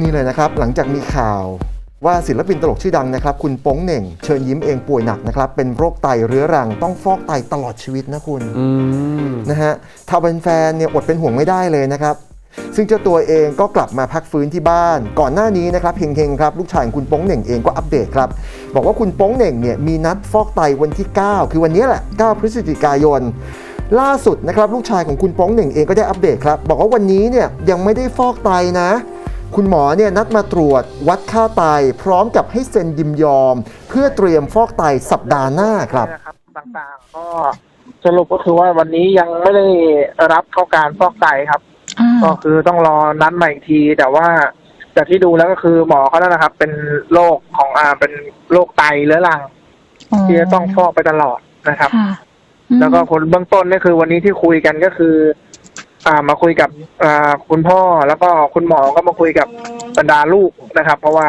นี่เลยนะครับหลังจากมีข่าวว่าศิลปินตลกชื่อดังนะครับ คุณโป้งเหน่ง เชิญยิ้มเองป่วยหนักนะครับ เป็นโรคไตเรื้อรังต้องฟอกไตตลอดชีวิตนะคุณอืมนะฮะถ้าเป็นแฟนเนี่ยอดเป็นห่วงไม่ได้เลยนะครับ ซึ่งเจ้าตัวเองก็กลับมาพักฟื้นที่บ้าน ก่อนหน้านี้นะครับเฮงๆครับลูกชายของคุณโป้งเหน่งเองก็อัปเดตครับ บอกว่าคุณโป้งเหน่งเนี่ยมีนัดฟอกไตวันที่ 9 คือวันนี้แหละ 9 พฤศจิกายนล่าสุดนะครับลูกชายของคุณโป้งเหน่งเองก็ได้อัปเดตครับ บอกว่าวันนี้เนี่ยยังไม่ได้ฟอกไตนะ คุณหมอเนี่ยนัดมาตรวจวัดค่าไตพร้อมกับให้เซ็นยินยอม เพื่อเตรียมฟอกไตสัปดาห์หน้าครับนะครับต่างๆก็สรุปก็คือว่าวันนี้ยังไม่ได้รับเข้าการฟอกไตครับ อ่าก็คือต้องรอนัดใหม่อีกที แต่ว่าจากที่ดูแล้วก็คือหมอเขาแล้วนะครับ เป็นโรคของอ่าเป็นโรคไตเรื้อรัง ที่จะต้องฟอกไปตลอดนะครับ ค่ะอืมแล้วก็คนเบื้องต้นนี่คือวันนี้ที่คุยกันก็คือ อ่ามาคุยกับอ่าคุณพ่อแล้วก็คุณหมอก็มาคุยกับบรรดาลูกนะครับ เพราะว่า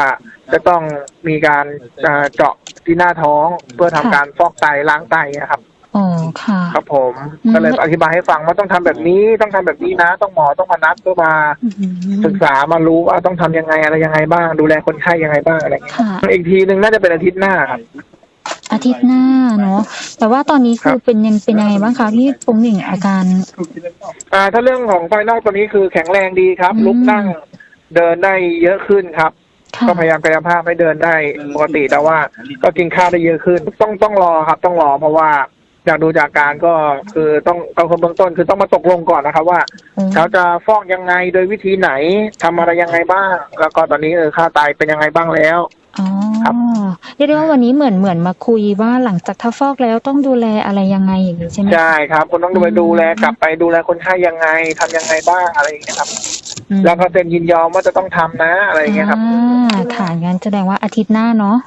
จะต้องมีการอ่าเจาะที่หน้าท้องเพื่อทำการฟอกไตล้างไตนะครับ อ๋อค่ะ ครับผมอืม ก็เลยอธิบายให้ฟังว่าต้องทำแบบนี้ต้องทำแบบนี้นะ ต้องหมอต้องมานัดเพื่อมาอืมศึกษามารู้ว่าต้องทำยังไงอะไรยังไงบ้าง ดูแลคนไข้ยังไงบ้างอะไรอย่างเงี้ยค่ะ อีกทีหนึ่งน่าจะเป็นอาทิตย์หน้าครับ อาทิตย์หน้าเนาะแต่ว่าตอนนี้คือเป็นยังเป็นยังไงบ้างคะพี่ปงหนึ่งอาการ อ่า ถ้าเรื่องของภายนอกตัวนี้คือแข็งแรงดีครับ อืม ลุกนั่งเดินได้เยอะขึ้นครับ ค่ะ ก็พยายามกายภาพให้เดินได้ปกติแต่ว่า ก็กินข้าวได้เยอะขึ้น ต้องต้องรอครับ ต้องรอเพราะว่า อยากดูจากการก็คือต้องเอาคนเบื้องต้นคือต้องมาตกลงก่อนนะครับ ว่าอืมเขาจะฟอกยังไงโดยวิธีไหนทำอะไรยังไงบ้าง แล้วก็ตอนนี้เออค่าไตเป็นยังไงบ้างแล้วอ๋อครับเรียกได้ว่าวันนี้เหมือนเหมือนมาคุยว่าหลังจากถ้าฟอกแล้วต้องดูแลอะไรยังไงอย่างนี้ใช่ไหมใช่ครับคุณต้องดูไปอืมดูแลกลับไปดูแลคนไข้ยังไงทำยังไงบ้างอะไรอย่างเงี้ยครับอืมแล้วก็เซ็นยินยอมว่าจะต้องทำนะอะไรอย่างเงี้ยครับอ่าค่ะงั้นแสดงว่าอาทิตย์หน้าเนาะ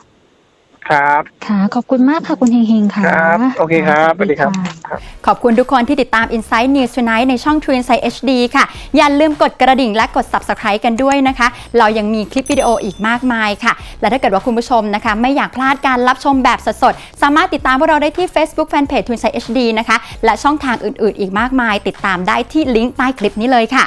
ครับ ค่ะ ขอบคุณมากค่ะคุณเฮงๆค่ะครับโอเคครับสวัสดีครับะ ขอบคุณทุกคนที่ติดตาม Inside News Tonight ในช่อง True Insight HD ค่ะ อย่าลืมกดกระดิ่งและกด Subscribe กันด้วยนะคะ เรายังมีคลิปวิดีโออีกมากมายค่ะ และถ้าเกิดว่าคุณผู้ชมนะคะ ไม่อยากพลาดการรับชมแบบสดๆ สามารถติดตามพวกเราได้ที่ Facebook Fanpage True Insight HD นะคะ และช่องทางอื่นๆ อีกมากมาย ติดตามได้ที่ลิงก์ใต้คลิปนี้เลยค่ะ